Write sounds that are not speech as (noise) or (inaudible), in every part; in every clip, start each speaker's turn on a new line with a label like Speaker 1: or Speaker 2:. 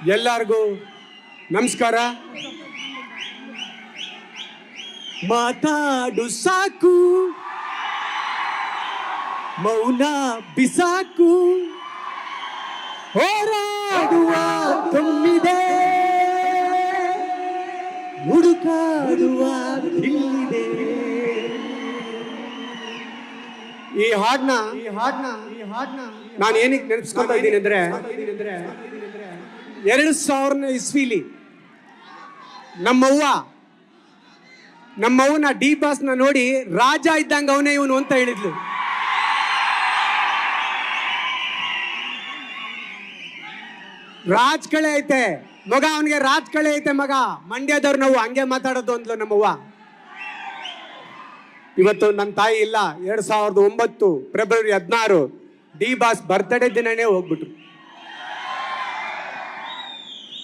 Speaker 1: ಎಲ್ಲರಿಗೂ ನಮಸ್ಕಾರ. ಮಾತಾಡು ಸಾಕು. ಮೌನ ಬಿಸಾಕು. ಹೋರಾಡುವ ತುಂಬಿದೆ. ಹುಡುಕಾಡುವ ಇಲ್ಲಿದೆ ಈ ಹಾಡ್ನ ಈ ಹಾಡ್ನ ಈ ಹಾಡ್ನ ನಾನು ಏನಕ್ಕೆ ನೆನೆಸ್ಕೊತಾ ಇದ್ದೀನಿ ಅಂದ್ರೆ ಎರಡು ಸಾವಿರನೇ ಇಸ್ವಿಲಿ. ನಮ್ಮವ್ವ, ನಮ್ಮವ್ವನ ಡಿ ಬಾಸ್ನ ನೋಡಿ ರಾಜ ಇದ್ದಂಗೆ ಅವನೇ ಇವನು ಅಂತ ಹೇಳಿದ್ಲು. ರಾಜ್ ಕಳೆ ಐತೆ, ಮಗ ಅವನಿಗೆ ರಾಜ್ ಕಳೆ ಐತೆ ಮಗ. ಮಂಡ್ಯದವ್ರು ನಾವು ಹಂಗೆ ಮಾತಾಡೋದು ಅಂದ್ಲು ನಮ್ಮವ್ವ. ಇವತ್ತು ನನ್ನ ತಾಯಿ ಇಲ್ಲ, ಎರಡ್ ಸಾವಿರದ ಒಂಬತ್ತು ಫೆಬ್ರವರಿ ಹದಿನಾರು ಡಿ ಬಾಸ್ ಬರ್ತ್ಡೇ ದಿನನೇ ಹೋಗ್ಬಿಟ್ರು.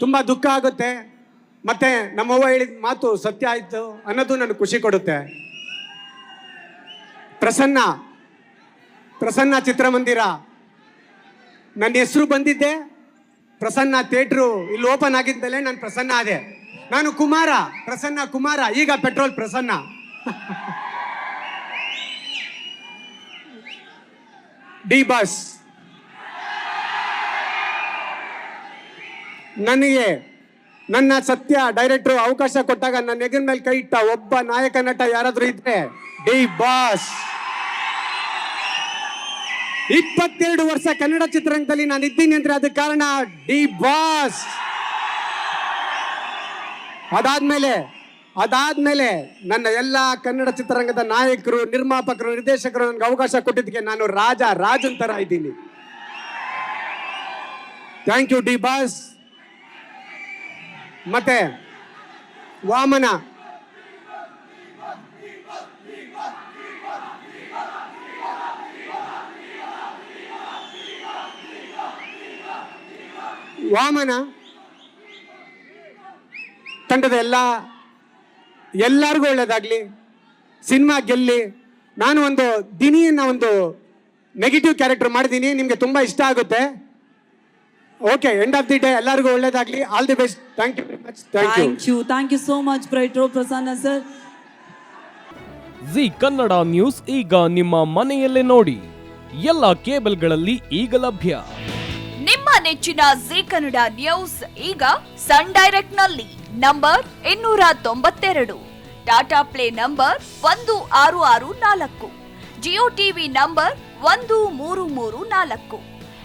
Speaker 1: ತುಂಬಾ ದುಃಖ ಆಗುತ್ತೆ. ಮತ್ತೆ ನಮ್ಮವ್ವ ಹೇಳಿದ ಮಾತು ಸತ್ಯ ಆಯ್ತು ಅನ್ನೋದು ನನಗೆ ಖುಷಿ ಕೊಡುತ್ತೆ. ಪ್ರಸನ್ನ ಪ್ರಸನ್ನ ಚಿತ್ರಮಂದಿರ. ನನ್ನ ಹೆಸರು ಬಂದಿದ್ದೆ. ಪ್ರಸನ್ನ ಥಿಯೇಟ್ರು ಇಲ್ಲಿ ಓಪನ್ ಆಗಿದ್ಮೇಲೆ ನಾನು ಪ್ರಸನ್ನ ಆದೆ. ನಾನು ಕುಮಾರ, ಪ್ರಸನ್ನ ಕುಮಾರ, ಈಗ ಪೆಟ್ರೋಲ್ ಪ್ರಸನ್ನ. (laughs) D boss. ನನಗೆ ನನ್ನ ಸತ್ಯ ಡೈರೆಕ್ಟರ್ ಅವಕಾಶ ಕೊಟ್ಟಾಗ ನನ್ನ ಎಗಿನ ಮೇಲೆ ಕೈ ಇಟ್ಟ ಒಬ್ಬ ನಾಯಕ ನಟ ಯಾರಾದ್ರೂ ಇದ್ರೆ, ಡಿ ಬಾಸ್. ಇಪ್ಪತ್ತೆರಡು ವರ್ಷ ಕನ್ನಡ ಚಿತ್ರರಂಗದಲ್ಲಿ ನಾನು ಇದ್ದೀನಿ ಅಂದ್ರೆ ಅದಕ್ಕೆ ಕಾರಣ ಡಿ ಬಾಸ್. ಅದಾದ್ಮೇಲೆ ಅದಾದ್ಮೇಲೆ ನನ್ನ ಎಲ್ಲ ಕನ್ನಡ ಚಿತ್ರರಂಗದ ನಾಯಕರು, ನಿರ್ಮಾಪಕರು, ನಿರ್ದೇಶಕರು ನನಗೆ ಅವಕಾಶ ಕೊಟ್ಟಿದ್ದಕ್ಕೆ ನಾನು ರಾಜ ರಾಜನ್ ತರ ಇದ್ದೀನಿ. Thank you D boss. ಮತ್ತೆ ವಾಮನ. ವಾಮನ. ತಂಡದ ಎಲ್ಲ, ಎಲ್ಲರಿಗೂ ಒಳ್ಳೇದಾಗ್ಲಿ, ಸಿನಿಮಾ ಗೆಲ್ಲಿ, ನಾನು ಒಂದು ದಿನಿಯನ್ನ ಒಂದು ನೆಗೆಟಿವ್ ಕ್ಯಾರೆಕ್ಟರ್ ಮಾಡಿದ್ದೀನಿ ನಿಮಗೆ ತುಂಬಾ ಇಷ್ಟ ಆಗುತ್ತೆ. Okay end of the day ಎಲ್ಲರಿಗೂ ಒಳ್ಳೇದಾಗ್ಲಿ. All the best thank you very much thank you
Speaker 2: thank you thank you so much ಬ್ರೈಟ್ರೋ Prasanna sir
Speaker 3: G Kannada news ಈಗ ನಿಮ್ಮ ಮನೆಯಲ್ಲೇ ನೋಡಿ. ಎಲ್ಲ ಕೇಬಲ್ಗಳಲ್ಲಿ ಈಗ ಲಭ್ಯ.
Speaker 4: ನಿಮ್ಮ ನೆಚ್ಚಿನ ಜಿ ಕನ್ನಡ ನ್ಯೂಸ್ ಈಗ ಸನ್ ಡೈರೆಕ್ಟ್ನಲ್ಲಿ ನಂಬರ್ ಇನ್ನೂರ ತೊಂಬತ್ತೆರಡು. ಟಾಟಾ ಪ್ಲೇ ನಂಬರ್ ಒಂದು ಆರು ಆರು ನಾಲ್ಕು. ಜಿಯೋ ಟಿವಿ ನಂಬರ್ ಒಂದು ಮೂರು ಮೂರು ನಾಲ್ಕು.